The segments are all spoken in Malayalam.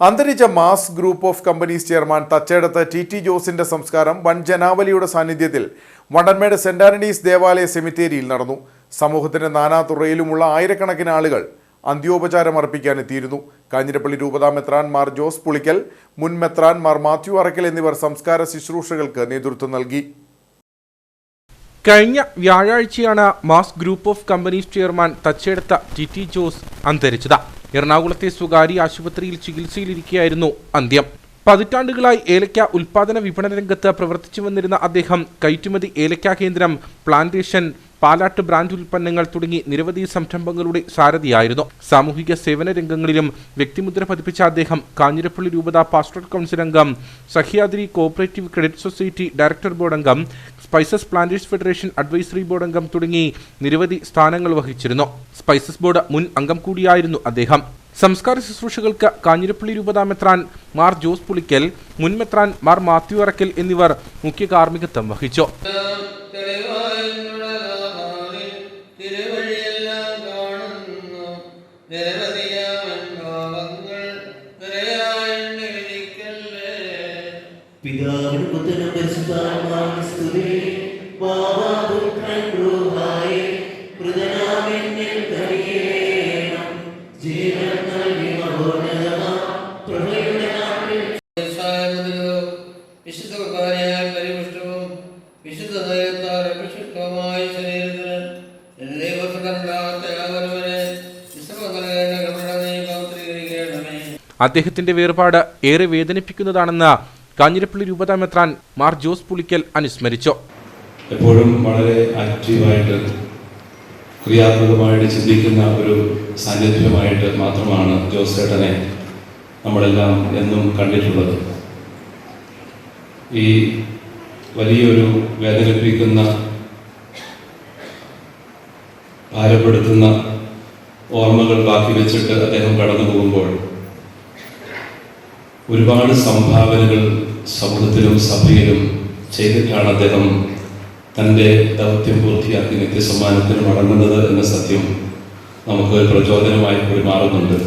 അന്തരിച്ച Mass group of companies chairman Thachedath T T ജോസിന്റെ സംസ്കാരം വൻ ജനാവലിയുടെ സാന്നിധ്യത്തിൽ വണ്ടൻമേട് സെന്റ് ആന്റണീസ് ദേവാലയ സെമിത്തേരിയിൽ നടന്നു. സമൂഹത്തിന്റെ നാനാതുറയിലുമുള്ള ആയിരക്കണക്കിന് ആളുകൾ അന്ത്യോപചാരം അർപ്പിക്കാനെത്തിയിരുന്നു കാഞ്ഞിരപ്പള്ളി രൂപതാ മെത്രാൻമാർ ജോസ് പുളിക്കൽ മുൻ മെത്രാൻമാർ മാത്യു അറക്കൽ എന്നിവർ സംസ്കാര ശുശ്രൂഷകൾക്ക് നേതൃത്വം നൽകി. കഴിഞ്ഞ വ്യാഴാഴ്ചയാണ് Mass group of companies chairman Thachedath T T Jose അന്തരിച്ചത്. എറണാകുളത്തെ സ്വകാര്യ ആശുപത്രിയിൽ ചികിത്സയിലിരിക്കെയായിരുന്നു അന്ത്യം. പതിറ്റാണ്ടുകളായി ഏലക്ക ഉൽപാദന വിപണന രംഗത്ത് പ്രവർത്തിച്ചു വന്നിരുന്ന അദ്ദേഹം കയറ്റുമതി ഏലക്ക കേന്ദ്രം പ്ലാന്റേഷൻ പാലാട്ട് ബ്രാൻഡ് ഉൽപ്പന്നങ്ങൾ തുടങ്ങി നിരവധി സംരംഭങ്ങളുടെ സാരഥിയായിരുന്നു. സാമൂഹിക സേവന രംഗങ്ങളിലും വ്യക്തിമുദ്ര പതിപ്പിച്ച അദ്ദേഹം കാഞ്ഞിരപ്പള്ളി രൂപത പാസ്റ്റർ കൗൺസിൽ അംഗം Sahyadri cooperative credit society director board അംഗം spices planters federation advisory board അംഗം തുടങ്ങി നിരവധി സ്ഥാനങ്ങൾ വഹിച്ചിരുന്നു. സ്പൈസസ് ബോർഡ് മുൻ അംഗം കൂടിയായിരുന്നു അദ്ദേഹം. സംസ്കാര ശുശ്രൂഷകൾക്ക് കാഞ്ഞിരപ്പള്ളി രൂപതാ മെത്രാൻ മാർ ജോസ് പുളിക്കൽ മുൻ മെത്രാൻ മാർ മാത്യു അറക്കൽ എന്നിവർ മുഖ്യ കാർമ്മികത്വം വഹിച്ചു പിതാവിന് പുത്രനും പരിശുദ്ധാത്മാവിനും സ്തുതി. രൂഹായേ, മൃതനാമെന്നിൽ വിശുദ്ധ ശരീരത്തിന് പൗത്രീകരിക്കണമേ അദ്ദേഹത്തിന്റെ വേർപാട് ഏറെ വേദനിപ്പിക്കുന്നതാണെന്ന് കാഞ്ഞിരപ്പള്ളി രൂപതാ മെത്രാൻ മാർ ജോസ് പുളിക്കൽ അനുസ്മരിച്ചു. എപ്പോഴും വളരെ ആക്റ്റീവായിട്ട് ക്രിയാത്മകമായിട്ട് ചിന്തിക്കുന്ന ഒരു സാന്നിധ്യമായിട്ട് മാത്രമാണ് ജോസ് ചേട്ടനെ നമ്മളെല്ലാം എന്നും കണ്ടിട്ടുള്ളത്. ഈ വലിയൊരു വേദനിപ്പിക്കുന്ന ഭാരപ്പെടുത്തുന്ന ഓർമ്മകൾ ബാക്കി വെച്ചിട്ട് അദ്ദേഹം കടന്നു പോകുമ്പോൾ ഒരുപാട് സംഭാവനകൾ സമൂഹത്തിലും സഭയിലും ചെയ്തിട്ടാണ് അദ്ദേഹം തന്റെ ദൗത്യം പൂർത്തിയാക്കി നിത്യസമ്മാനത്തിന് മടങ്ങുന്നത് എന്ന സത്യം നമുക്ക് പ്രചോദനമായി പെരുമാറുന്നുണ്ട് മാറുന്നുണ്ട്.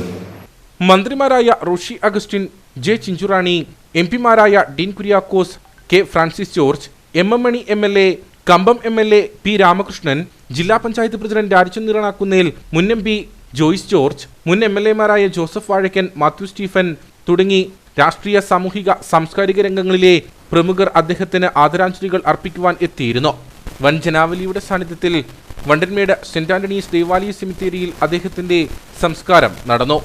മന്ത്രിമാരായ Roshy Augustine J Chinchurani M പിമാരായ Dean Kuriakose K Francis George M M Mani M L A Kambam M L A P Ramakrishnan ജില്ലാ പഞ്ചായത്ത് പ്രസിഡന്റ് രാജചന്ദ്രനാക്കുന്നേൽ മുൻ എം പി ജോയിസ് ജോർജ് മുൻ എം എൽ എമാരായ ജോസഫ് വാഴക്കൻ മാത്യു സ്റ്റീഫൻ തുടങ്ങി രാഷ്ട്രീയ സാമൂഹിക സാംസ്കാരിക രംഗങ്ങളിലെ പ്രമുഖർ അദ്ദേഹത്തിന് ആദരാഞ്ജലികൾ അർപ്പിക്കുവാൻ എത്തിയിരുന്നു. വൻ ജനാവലിയുടെ സാന്നിധ്യത്തിൽ വണ്ടൻമേട് സെന്റ് ആന്റണീസ് ദേവാലയ സെമിത്തേരിയിൽ അദ്ദേഹത്തിന്റെ സംസ്കാരം നടന്നു.